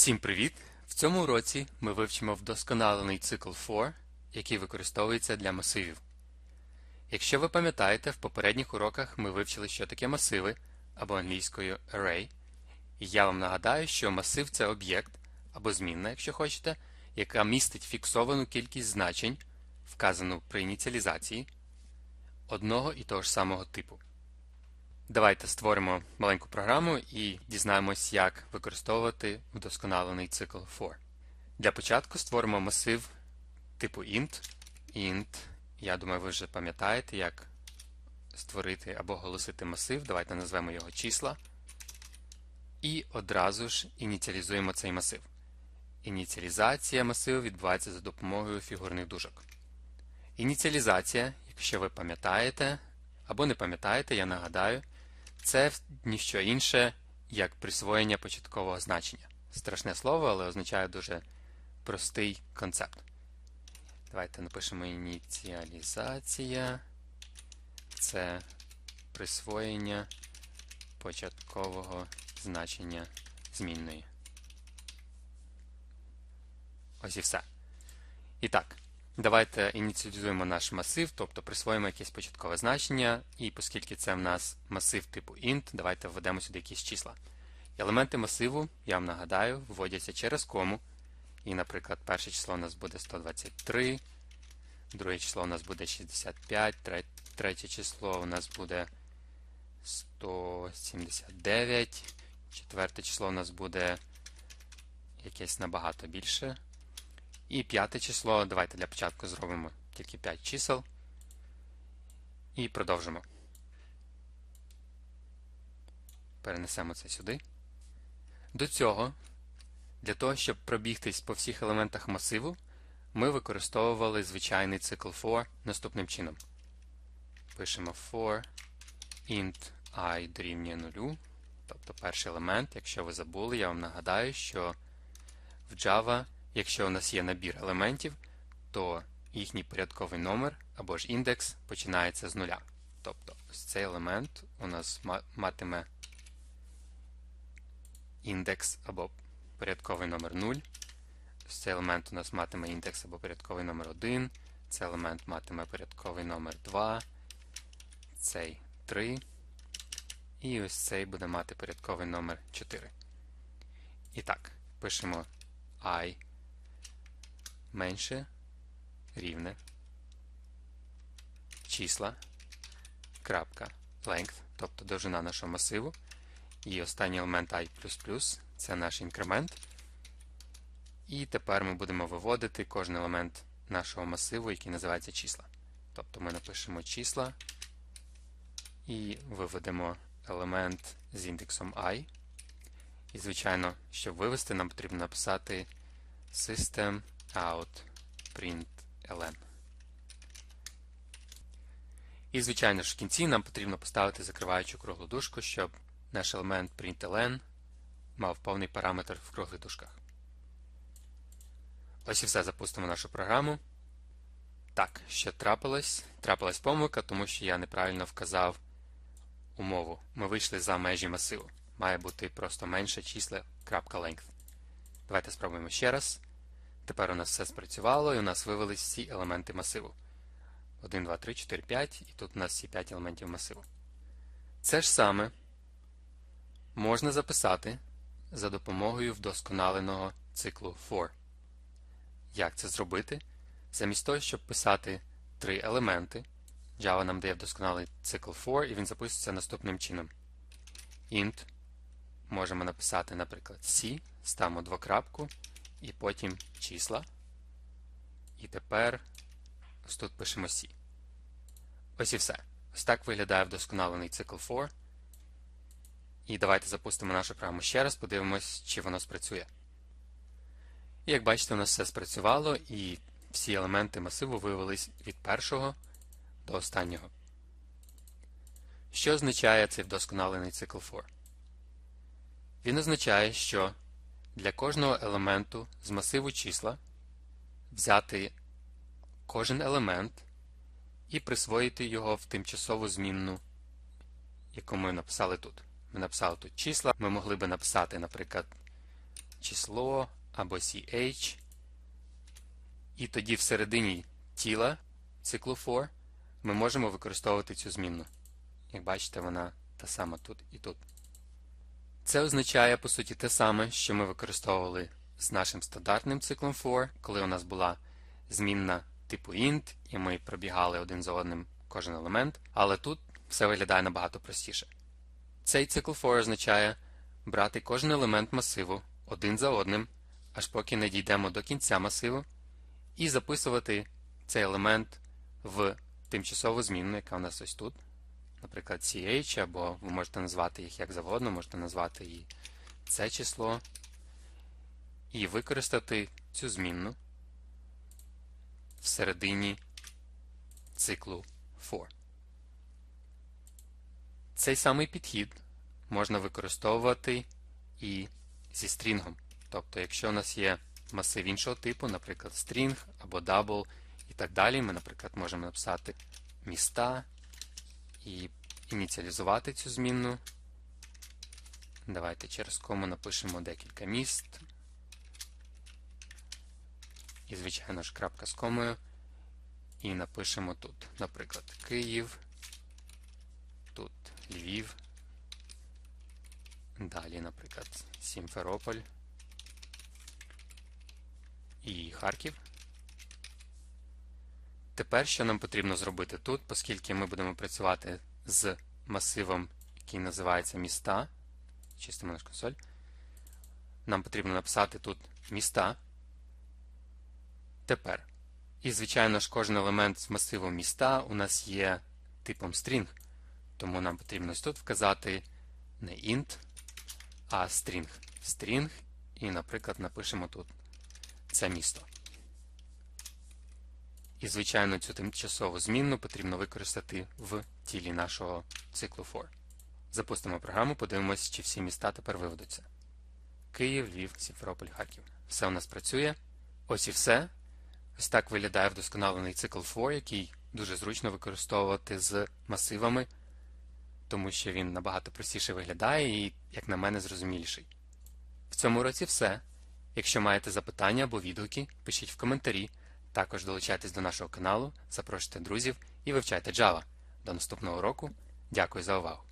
Всім привіт! В цьому уроці ми вивчимо вдосконалений цикл for, який використовується для масивів. Якщо ви пам'ятаєте, в попередніх уроках ми вивчили, що таке масиви або англійською array. І я вам нагадаю, що масив це об'єкт або змінна, якщо хочете, яка містить фіксовану кількість значень, вказану при ініціалізації, одного і того ж самого типу. Давайте створимо маленьку програму і дізнаємось, як використовувати вдосконалений цикл for. Для початку створимо масив типу int. int. Я думаю, ви вже пам'ятаєте, як створити або оголосити масив. Давайте назвемо його числа. І одразу ж ініціалізуємо цей масив. Ініціалізація масиву відбувається за допомогою фігурних дужок. Ініціалізація, якщо ви пам'ятаєте або не пам'ятаєте, я нагадаю, це ніщо інше, як присвоєння початкового значення. Страшне слово, але означає дуже простий концепт. Давайте напишемо ініціалізація. Це присвоєння початкового значення змінної. Ось і все. І так, давайте ініціалізуємо наш масив, тобто присвоїмо якесь початкове значення, і оскільки це в нас масив типу int, давайте введемо сюди якісь числа. Елементи масиву, я вам нагадаю, вводяться через кому. І, наприклад, перше число у нас буде 123, друге число у нас буде 65, третє число у нас буде 179, четверте число у нас буде якесь набагато більше. І п'яте число, давайте для початку зробимо тільки 5 чисел. І продовжимо. Перенесемо це сюди. До цього, для того, щоб пробігтись по всіх елементах масиву, ми використовували звичайний цикл for наступним чином. Пишемо for int i дорівнює 0. Тобто перший елемент, якщо ви забули, я вам нагадаю, що в Java Якщо у нас є набір елементів, то їхній порядковий номер або ж індекс починається з нуля. Тобто ось цей елемент у нас матиме індекс або порядковий номер 0. Ось цей елемент у нас матиме індекс або порядковий номер 1. Цей елемент матиме порядковий номер 2, цей 3. І ось цей буде мати порядковий номер 4. І так, пишемо i менше рівне числа крапка length, тобто довжина нашого масиву. І останній елемент і це наш інкремент. І тепер ми будемо виводити кожен елемент нашого масиву, який називається числа. Тобто ми напишемо числа і виведемо елемент з індексом i. І, звичайно, щоб вивести, нам потрібно написати system out print ln. І, звичайно ж, в кінці нам потрібно поставити закриваючу круглу дужку, щоб наш елемент println мав повний параметр в круглих дужках. Ось і все, запустимо нашу програму. Так, що трапилось? Трапилась помилка, тому що я неправильно вказав умову. Ми вийшли за межі масиву. Має бути просто менше числа. Давайте спробуємо ще раз. Тепер у нас все спрацювало і у нас вивелись всі елементи масиву. 1, 2, 3, 4, 5, і тут у нас всі 5 елементів масиву. Це ж саме можна записати за допомогою вдосконаленого циклу for. Як це зробити? Замість того, щоб писати три елементи, Java нам дає вдосконалий цикл for, і він записується наступним чином. Int можемо написати, наприклад, C, ставимо двокрапку і потім числа. І тепер ось тут пишемо C. Ось і все. Ось так виглядає вдосконалений цикл for. І давайте запустимо нашу програму ще раз, подивимось, чи воно спрацює. І як бачите, у нас все спрацювало, і всі елементи масиву виявились від першого до останнього. Що означає цей вдосконалений цикл for? Він означає, що для кожного елементу з масиву числа взяти кожен елемент і присвоїти його в тимчасову змінну, яку ми написали тут. Ми написали тут числа. Ми могли би написати, наприклад, число або ch. І тоді всередині тіла циклу for ми можемо використовувати цю змінну. Як бачите, вона та сама тут і тут. Це означає, по суті, те саме, що ми використовували з нашим стандартним циклом for, коли у нас була змінна типу int, і ми пробігали один за одним кожен елемент, але тут все виглядає набагато простіше. Цей цикл for означає брати кожен елемент масиву один за одним, аж поки не дійдемо до кінця масиву, і записувати цей елемент в тимчасову змінну, яка у нас ось тут. Наприклад, ch, або ви можете назвати їх як завгодно, можете назвати і це число, і використати цю змінну всередині циклу for. Цей самий підхід можна використовувати і зі стрінгом. Тобто, якщо у нас є масив іншого типу, наприклад, string або double і так далі, ми, наприклад, можемо написати міста і ініціалізувати цю змінну. Давайте через кому напишемо декілька міст. І, звичайно ж, крапка з комою. І напишемо тут, наприклад, Київ, тут Львів. Далі, наприклад, Сімферополь і Харків. Тепер що нам потрібно зробити тут, оскільки ми будемо працювати з масивом, який називається міста. Чистимо наш консоль. Нам потрібно написати тут міста. Тепер. І, звичайно ж, кожен елемент з масиву міста у нас є типом string. Тому нам потрібно тут вказати не int, а string. String. І, наприклад, напишемо тут це місто. І, звичайно, цю тимчасову змінну потрібно використати в тілі нашого циклу for. Запустимо програму, подивимось, чи всі міста тепер виведуться. Київ, Львів, Сімферополь, Харків. Все у нас працює. Ось і все. Ось так виглядає вдосконалений цикл for, який дуже зручно використовувати з масивами, тому що він набагато простіше виглядає і, як на мене, зрозуміліший. В цьому році все. Якщо маєте запитання або відгуки, пишіть в коментарі. Також долучайтесь до нашого каналу, запрошуйте друзів і вивчайте Java. До наступного року. Дякую за увагу!